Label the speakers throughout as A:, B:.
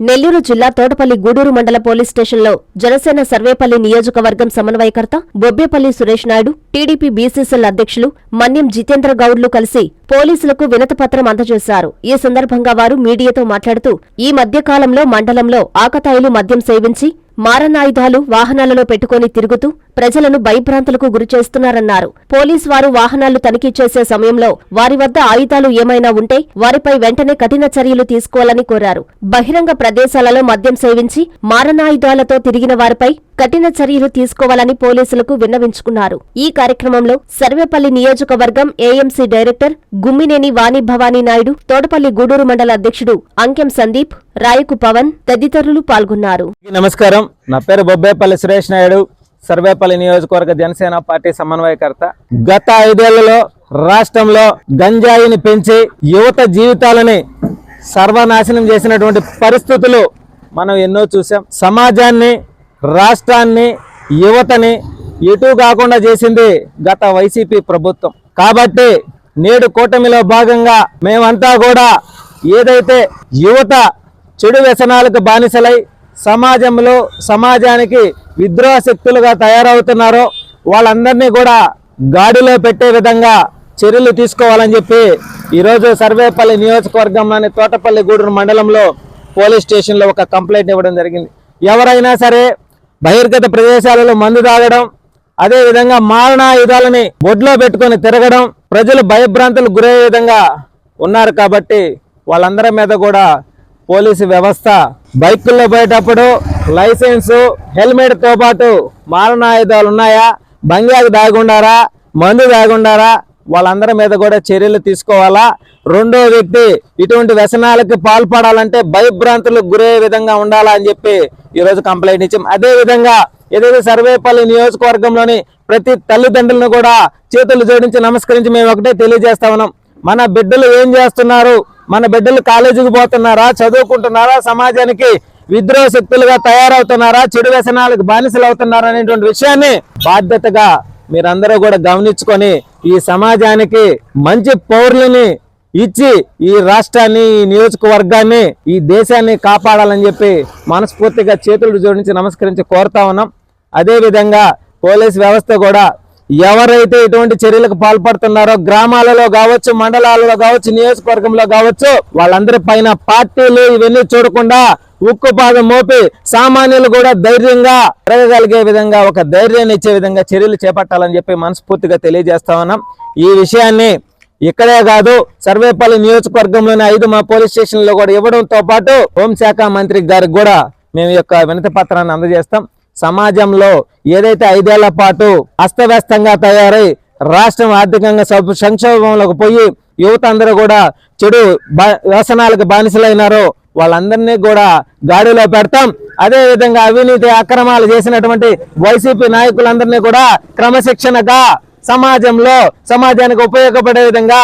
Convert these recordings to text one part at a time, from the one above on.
A: నెల్లూరు జిల్లా తోటపల్లి గూడూరు మండల పోలీస్ స్టేషన్లో జనసేన సర్వేపల్లి నియోజకవర్గం సమన్వయకర్త బొబ్బేపల్లి సురేష్ నాయుడు టీడీపీ బీసీసీఎల్ అధ్యక్షులు మన్యం జితేంద్ర గౌడ్లు కలిసి పోలీసులకు వినతిపత్రం అందజేశారు. ఈ సందర్భంగా వారు మీడియాతో మాట్లాడుతూ ఈ మధ్యకాలంలో మండలంలో ఆకతాయిలు మద్యం సేవించి మారణాయుధాలు వాహనాలలో పెట్టుకుని తిరుగుతూ ప్రజలను భయభ్రాంతులకు గురిచేస్తున్నారన్నారు. పోలీస్ వారు వాహనాలు తనిఖీ చేసే సమయంలో వారి వద్ద ఆయుధాలు ఏమైనా ఉంటే వారిపై వెంటనే కఠిన చర్యలు తీసుకోవాలని కోరారు. బహిరంగ ప్రదేశాలలో మద్యం సేవించి మారణాయుధాలతో తిరిగిన వారిపై కఠిన చర్యలు తీసుకోవాలని పోలీసులకు విన్నవించుకున్నారు. ఈ కార్యక్రమంలో సర్వేపల్లి నియోజకవర్గం ఏఎంసీ డైరెక్టర్ గుమ్మినేని వాణి భవానీ నాయుడు తోటపల్లి గూడూరు మండల అధ్యక్షుడు అంకెం సందీప్ రాయకు పవన్ తదితరులు పాల్గొన్నారు.
B: నమస్కారం. నా పేరు బొబ్బేపల్లి సురేష్ నాయుడు సర్వేపల్లి నియోజకవర్గ జనసేన పార్టీ సమన్వయకర్త. గత ఐదేళ్ళలో రాష్ట్రంలో గంజాయిని పెంచి యువత జీవితాలని సర్వనాశనం చేసినటువంటి పరిస్థితులు మనం ఎన్నో చూసాం సమాజాన్ని రాష్ట్రాన్ని యువతని ఎటు కాకుండా చేసింది గత వైసీపీ ప్రభుత్వం. కాబట్టి నేడు కూటమిలో భాగంగా మేమంతా కూడా ఏదైతే యువత చెడు వ్యసనాలకు బానిసలై సమాజంలో సమాజానికి విద్రోహ శక్తులుగా తయారవుతున్నారో వాళ్ళందరినీ కూడా గాడిలో పెట్టే విధంగా చర్యలు తీసుకోవాలని చెప్పి ఈరోజు సర్వేపల్లి నియోజకవర్గంలోని తోటపల్లి గూడూరు మండలంలో పోలీస్ స్టేషన్లో ఒక కంప్లైంట్ ఇవ్వడం జరిగింది. ఎవరైనా సరే బహిర్గత ప్రదేశాలలో మందు తాగడం అదే విధంగా మారణాయుధాలని బొడ్లో పెట్టుకొని తిరగడం ప్రజలు భయభ్రాంతులు గురయ్యే విధంగా ఉన్నారు కాబట్టి వాళ్ళందరి మీద కూడా పోలీసు వ్యవస్థ బైకుల్లో పోయేటప్పుడు లైసెన్సు హెల్మెట్తో పాటు మారణాయుధాలు ఉన్నాయా? బంగారు దాగుండారా మందు దాగుండారా వాళ్ళందరి మీద కూడా చర్యలు తీసుకోవాలా? రెండో వ్యక్తి ఇటువంటి వ్యసనాలకు పాల్పడాలంటే భయభ్రాంతులకు గురయ్యే విధంగా ఉండాలా అని చెప్పి ఈరోజు కంప్లైంట్ ఇచ్చాం. అదే విధంగా ఏదైతే సర్వేపల్లి నియోజకవర్గంలోని ప్రతి తల్లిదండ్రులను కూడా చేతులు జోడించి నమస్కరించి మేము ఒకటే తెలియజేస్తా ఉన్నాం. మన బిడ్డలు ఏం చేస్తున్నారు? మన బిడ్డలు కాలేజీకి పోతున్నారా చదువుకుంటున్నారా సమాజానికి విద్రోహ శక్తులుగా తయారవుతున్నారా చెడు వ్యసనాలకు బానిసలు అవుతున్నారా అనేటువంటి విషయాన్ని బాధ్యతగా మీరందరూ కూడా గమనించుకొని ఈ సమాజానికి మంచి పౌరులని ఇచ్చి ఈ రాష్ట్రాన్ని ఈ నియోజకవర్గాన్ని ఈ దేశాన్ని కాపాడాలని చెప్పి మనస్ఫూర్తిగా చేతులు జోడించి నమస్కరించి కోరుతా ఉన్నాం. అదేవిధంగా పోలీస్ వ్యవస్థ కూడా ఎవరైతే ఇటువంటి చర్యలకు పాల్పడుతున్నారో గ్రామాలలో కావచ్చు మండలాలలో కావచ్చు నియోజకవర్గంలో కావచ్చు వాళ్ళందరి పైన పార్టీలు ఇవన్నీ చూడకుండా ఉక్కుపాదం మోపి సామాన్యులు కూడా ధైర్యంగా పెరగగలిగే విధంగా ఒక ధైర్యాన్ని ఇచ్చే విధంగా చర్యలు చేపట్టాలని చెప్పి మనస్ఫూర్తిగా తెలియజేస్తా ఉన్నాం. ఈ విషయాన్ని ఇక్కడే కాదు సర్వేపల్లి నియోజకవర్గంలోని ఐదు మా పోలీస్ స్టేషన్లో కూడా ఇవ్వడంతో పాటు హోంశాఖ మంత్రి గారికి కూడా మేము యొక్క వినతి పత్రాన్ని అందజేస్తాం. సమాజంలో ఏదైతే ఐదేళ్ళ పాటు అస్తవ్యస్తంగా తయారై రాష్ట్రం ఆర్థికంగా సంక్షోభంలోకి పోయి యువత అందరూ కూడా చెడు వ్యసనాలకు బానిసలైనారో వాళ్ళందరినీ కూడా గాడిలో పెడతాం. అదేవిధంగా అవినీతి అక్రమాలు చేసినటువంటి వైసీపీ నాయకులందరినీ కూడా క్రమశిక్షణగా సమాజంలో సమాజానికి ఉపయోగపడే విధంగా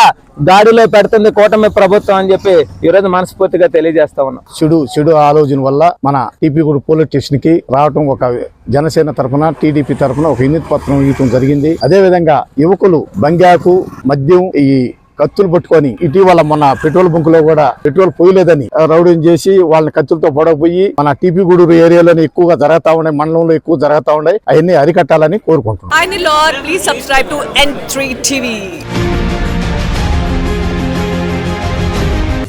B: గాడిలో పెడుతుంది కూటమి ప్రభుత్వం అని చెప్పి ఈరోజు మనస్ఫూర్తిగా తెలియజేస్తా ఉన్నాం.
C: చెడు చెడు ఆలోచన వల్ల మన టీపీగూడ పోలీస్ స్టేషన్కి రావటం ఒక జనసేన తరఫున టీడీపీ తరఫున ఒక హిందీ పత్రం ఇవ్వటం జరిగింది. అదే విధంగా యువకులు బంగాకు మద్యం ఈ కత్తులు పట్టుకొని ఇటీవల మన పెట్రోల్ బంక్లో కూడా పెట్రోల్ పోయలేదని రౌడీని చేసి వాళ్ళని కత్తులతో పొడకపోయి మన టీపీ గూడూరు ఏరియాలోనే ఎక్కువగా జరుగుతా ఉన్నాయి మండలంలో ఎక్కువ జరుగుతా ఉన్నాయి అవన్నీ అరికట్టాలని కోరుకుంటున్నాం.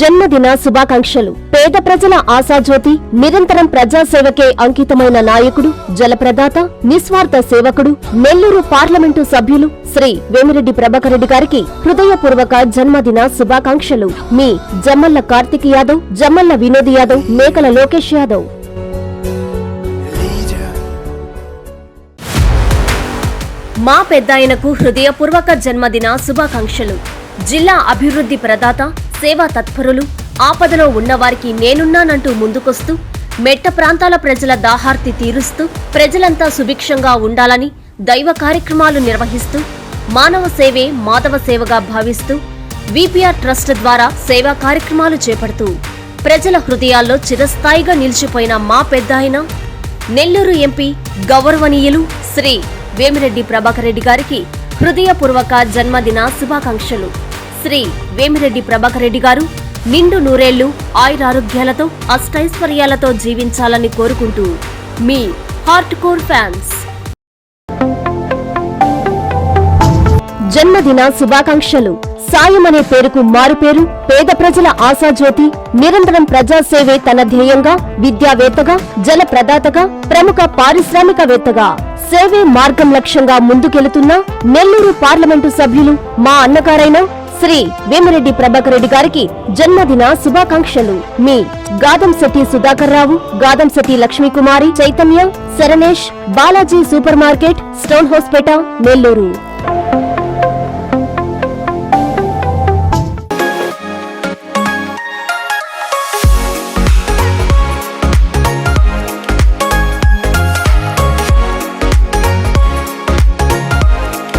A: జన్మదిన శుభాకాంక్షలు. పేద ప్రజల ఆశాజ్యోతి నిరంతరం ప్రజాసేవకే అంకితమైన నాయకుడు జలప్రదాత నిస్వార్థ సేవకుడు నెల్లూరు పార్లమెంటు సభ్యులు శ్రీ వేమిరెడ్డి ప్రభాకర్ రెడ్డి గారికి హృదయపూర్వక జన్మదిన శుభాకాంక్షలు. మీ జమ్మల్ల కార్తిక్ యాదవ్ జమ్మల్ల వినోద్ యాదవ్ మేకల లోకేష్ యాదవ్. మా పెద్దాయనకు హృదయపూర్వక జన్మదిన శుభాకాంక్షలు. జిల్లా అభివృద్ధి ప్రదాత సేవా తత్పరులు ఆపదలో ఉన్నవారికి నేనున్నానంటూ ముందుకొస్తూ మెట్ట ప్రాంతాల ప్రజల దాహార్తి తీరుస్తూ ప్రజలంతా సుభిక్షంగా ఉండాలని దైవ కార్యక్రమాలు నిర్వహిస్తూ మానవ సేవే మాధవ సేవగా భావిస్తూ విపిఆర్ ట్రస్ట్ ద్వారా సేవా కార్యక్రమాలు చేపడుతూ ప్రజల హృదయాల్లో చిరస్థాయిగా నిలిచిపోయిన మా పెద్దాయన నెల్లూరు ఎంపీ గౌరవనీయులు శ్రీ వేమిరెడ్డి ప్రభాకర్ రెడ్డి గారికి హృదయపూర్వక జన్మదిన శుభాకాంక్షలు. శ్రీ వేమిరెడ్డి ప్రభాకర్ రెడ్డి గారు నిండు నూరేళ్ళు ఆయురారోగ్యాలతో అష్టైశ్వర్యాలతో జీవించాలని కోరుకుంటూ మీ హార్ట్ కోర్ ఫ్యాన్స్. జన్మదిన శుభాకాంక్షలు. సాయం అనే పేరుకు మారుపేరు పేద ప్రజల ఆశాజ్యోతి నిరంతరం ప్రజాసేవే తన ధ్యేయంగా విద్యావేత్తగా జల ప్రదాతగా ప్రముఖ పారిశ్రామికవేత్తగా. సేవే మార్గం లక్ష్యంగా ముందుకెళుతున్న నెల్లూరు పార్లమెంటు సభ్యులు మా అన్నగారైన శ్రీ వేమిరెడ్డి ప్రభాకర్ రెడ్డి గారికి జన్మదిన శుభాకాంక్షలు. మీ Gadamsetty Sudhakar Rao Gadamsetty Lakshmikumari Chaitanya శరణేష్ Balaji super market Stonehousepet Nellore.